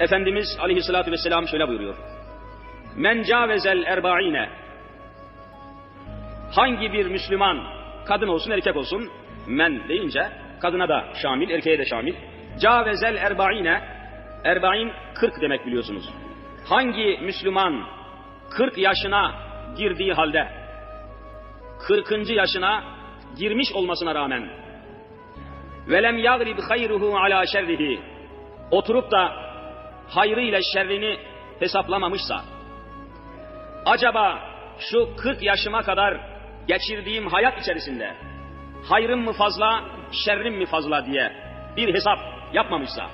Efendimiz aleyhissalatü vesselam şöyle buyuruyor. Men cavezel erba'ine Hangi bir Müslüman, kadın olsun erkek olsun, men deyince kadına da şamil, erkeğe de şamil. Cavezel erba'ine, erba'in 40 demek biliyorsunuz. Hangi Müslüman 40 yaşına girdiği halde, 40. yaşına girmiş olmasına rağmen velem yagrib hayruhu ala şerrihi oturup da hayrı ile şerrini hesaplamamışsa acaba şu 40 yaşıma kadar geçirdiğim hayat içerisinde hayrım mı fazla, şerrim mi fazla diye bir hesap yapmamışsa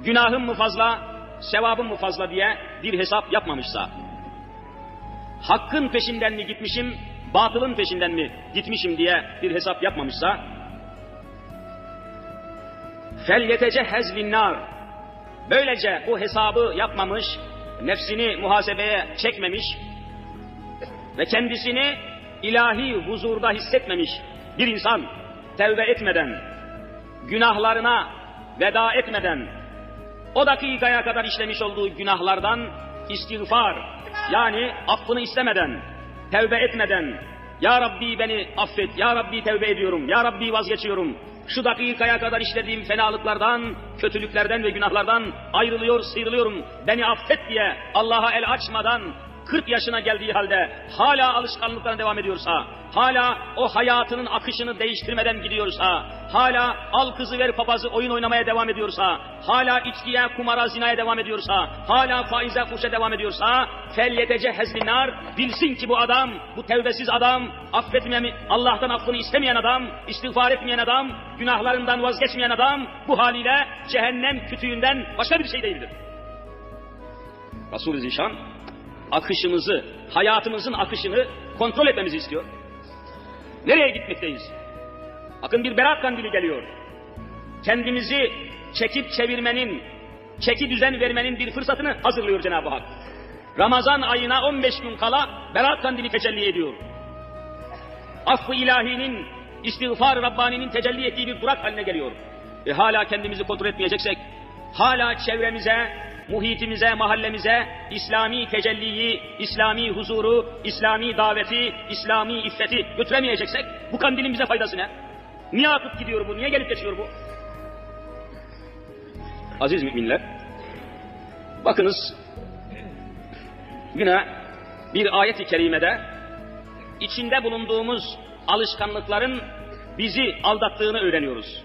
günahım mı fazla, sevabım mı fazla diye bir hesap yapmamışsa hakkın peşinden mi gitmişim, batılın peşinden mi gitmişim diye bir hesap yapmamışsa yetecehhez linnar böylece bu hesabı yapmamış, nefsini muhasebeye çekmemiş ve kendisini ilahi huzurda hissetmemiş bir insan tevbe etmeden, günahlarına veda etmeden, o dakikaya kadar işlemiş olduğu günahlardan istiğfar yani affını istemeden, tevbe etmeden, Ya Rabbi beni affet, Ya Rabbi tevbe ediyorum, Ya Rabbi vazgeçiyorum, şu dakikaya kadar işlediğim fenalıklardan, kötülüklerden ve günahlardan ayrılıyor, sıyrılıyorum, beni affet diye Allah'a el açmadan 40 yaşına geldiği halde hala alışkanlıklarına devam ediyorsa, hala o hayatının akışını değiştirmeden gidiyorsa, hala al kızı ver papazı oyun oynamaya devam ediyorsa, hala içkiye, kumara, zinaya devam ediyorsa, hala faize, fuşa devam ediyorsa, felyetece hezlinar, bilsin ki bu adam, bu tevbesiz adam, affetmeyen, Allah'tan affını istemeyen adam, istiğfar etmeyen adam, günahlarından vazgeçmeyen adam, bu haliyle cehennem kütüğünden başka bir şey değildir. Resul-i Zişan akışımızı, hayatımızın akışını kontrol etmemizi istiyor. Nereye gitmekteyiz? Bakın bir berat kandili geliyor. Kendimizi çekip çevirmenin, çeki düzen vermenin bir fırsatını hazırlıyor Cenab-ı Hak. Ramazan ayına 15 gün kala berat kandili tecelli ediyor. Affı ilahinin, istiğfar Rabbani'nin tecelli ettiği bir durak haline geliyor. Ve hala kendimizi kontrol etmeyeceksek, hala çevremize, muhitimize, mahallemize İslami tecelliyi, İslami huzuru, İslami daveti, İslami iffeti götüremeyeceksek bu kandilin bize faydası ne? Niye akıp gidiyor bu? Niye gelip geçiyor bu? Aziz müminler, bakınız yine bir ayet-i kerimede içinde bulunduğumuz alışkanlıkların bizi aldattığını öğreniyoruz.